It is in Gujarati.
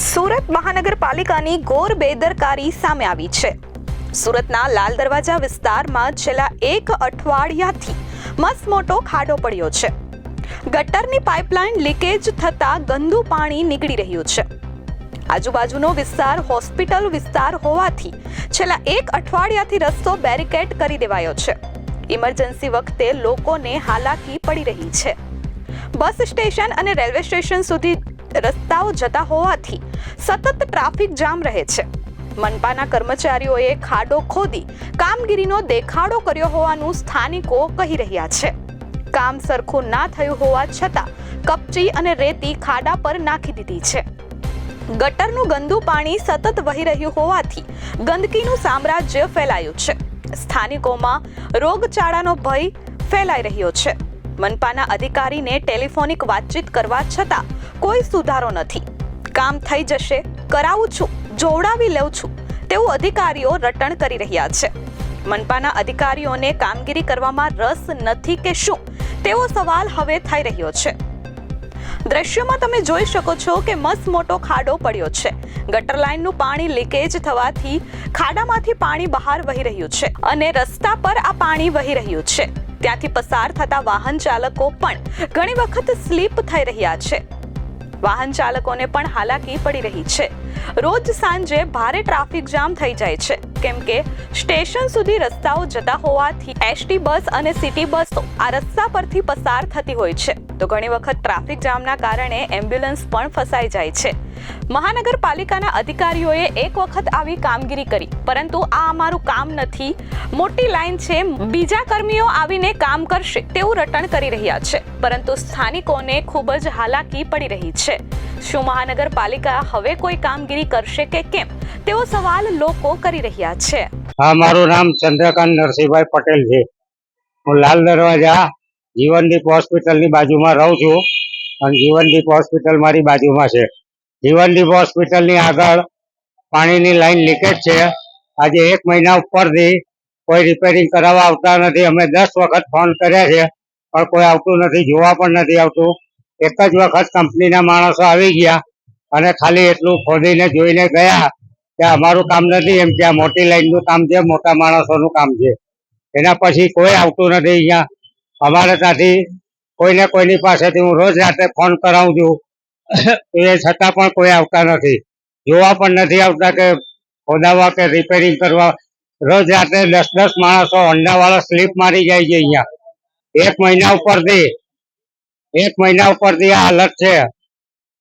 સુરત મહાનગરપાલિકાની ઘોર બેદરકારી સામે આવી છે. સુરતના લાલ દરવાજા વિસ્તારમાં છેલ્લા એક અઠવાડિયાથી મસ્ત મોટો ખાડો પડ્યો છે. ગટરની પાઇપલાઇન લીકેજ થતા ગંદુ પાણી નીકળી રહ્યું છે. આજુબાજુનો વિસ્તાર હોસ્પિટલ વિસ્તાર હોવાથી છેલ્લા એક અઠવાડિયાથી રસ્તો બેરિકેડ કરી દેવાયો છે. ઇમરજન્સી વખતે લોકોને હાલાકી પડી રહી છે. બસ સ્ટેશન અને રેલવે સ્ટેશન સુધી રસ્તાઓ જતા હોવાથી સતત ટ્રાફિક જામ રહે છે. મનપાના કર્મચારીઓએ ખાડો ખોદી કામગીરીનો દેખાડો કર્યો હોવાનું સ્થાનિકો કહી રહ્યા છે. કામ સરખું ના થયું હોવા છતાં કપચી અને રેતી ખાડા પર નાખી દીધી છે. ગટરનું ગંદુ પાણી સતત વહી રહ્યું હોવાથી ગંદકીનું સામ્રાજ્ય ફેલાયું છે. સ્થાનિકોમાં રોગચાળાનો ભય ફેલાઈ રહ્યો છે. મનપાના અધિકારીને ટેલિફોનિક વાતચીત કરવા છતાં કોઈ સુધારો નથી. કામ થઈ જશે, કરાવું છું, જોવડાવી લઉં છું, તેવું અધિકારીઓ રટણ કરી રહ્યા છે. મનપાના અધિકારીઓને કામગીરી કરવામાં રસ નથી કે શું? તેવો સવાલ હવે થઈ રહ્યો છે. દ્રશ્યમાં તમે જોઈ શકો છો કે મસ્ત મોટો ખાડો પડ્યો છે. ગટર લાઇનનું પાણી લીકેજ થવાથી ખાડામાંથી પાણી બહાર વહી રહ્યું છે અને રસ્તા પર આ પાણી વહી રહ્યું છે. ત્યાંથી પસાર થતા વાહન ચાલકો પણ ઘણી વખત સ્લીપ થઈ રહ્યા છે. વાહન ચાલકોને પણ હાલાકી પડી રહી છે. રોજ સાંજે ભારે ટ્રાફિક જામ થઈ જાય છે. કેમ કે સ્ટેશન સુધી રસ્તાઓ જતા હોવાથી એસટી બસ અને સિટી બસ આ રસ્તા પરથી પસાર થતી હોય છે. તો ઘણી વખત ટ્રાફિક જામના કારણે એમ્બ્યુલન્સ પણ ફસાઈ જાય છે. મહાનગરપાલિકાના અધિકારીઓએ એક વખત આવી કામગીરી કરી, પરંતુ આ અમારું કામ નથી. મોટી લાઈન છે, બીજા કર્મીઓ આવીને કામ કરશે તેવું રટણ કરી રહ્યા છે, પરંતુ સ્થાનિકોને ખૂબ જ હાલાકી પડી રહી છે. શું મહાનગરપાલિકા હવે કોઈ કામગીરી કરશે કે કેમ? તેવો સવાલ લોકો કરી રહ્યા છે. હા, મારું નામ ચંદ્રકાંત નરસિંહભાઈ પટેલ છે. હું લાલ દરવાજા જીવનદીપ હોસ્પિટલની બાજુમાં રહું છું અને જીવનદીપ હોસ્પિટલ મારી બાજુમાં છે. જીવનદીપ હોસ્પિટલની આગળ પાણીની લાઈન લીકેજ છે. આજે એક મહિના ઉપરથી કોઈ રિપેરિંગ કરાવવા આવતા નથી. અમે દસ વખત ફોન કર્યા છે, પણ કોઈ આવતું નથી, જોવા પણ નથી આવતું. એક જ વખત કંપનીના માણસો આવી ગયા અને ખાલી એટલું ખોદીને જોઈને ગયા કે અમારું કામ નથી એમ કે આ મોટી લાઈનનું કામ છે, મોટા માણસોનું કામ છે. એના પછી કોઈ આવતું નથી અહીંયા. અમારે ત્યાંથી કોઈને કોઈની પાસેથી હું રોજ રાતે ફોન કરાવું છું. એ છતાં પણ કોઈ આવતા નથી. જોવા પણ નથી આવતા કે ખોદાવા કે રિપેરિંગ કરવા. રોજ રાતે દસ દસ માણસો હોન્ડાવાળા સ્લીપ મારી જાય છે અહીંયા. એક મહિના ઉપરથી, એક મહિના ઉપરથી આ હાલત છે.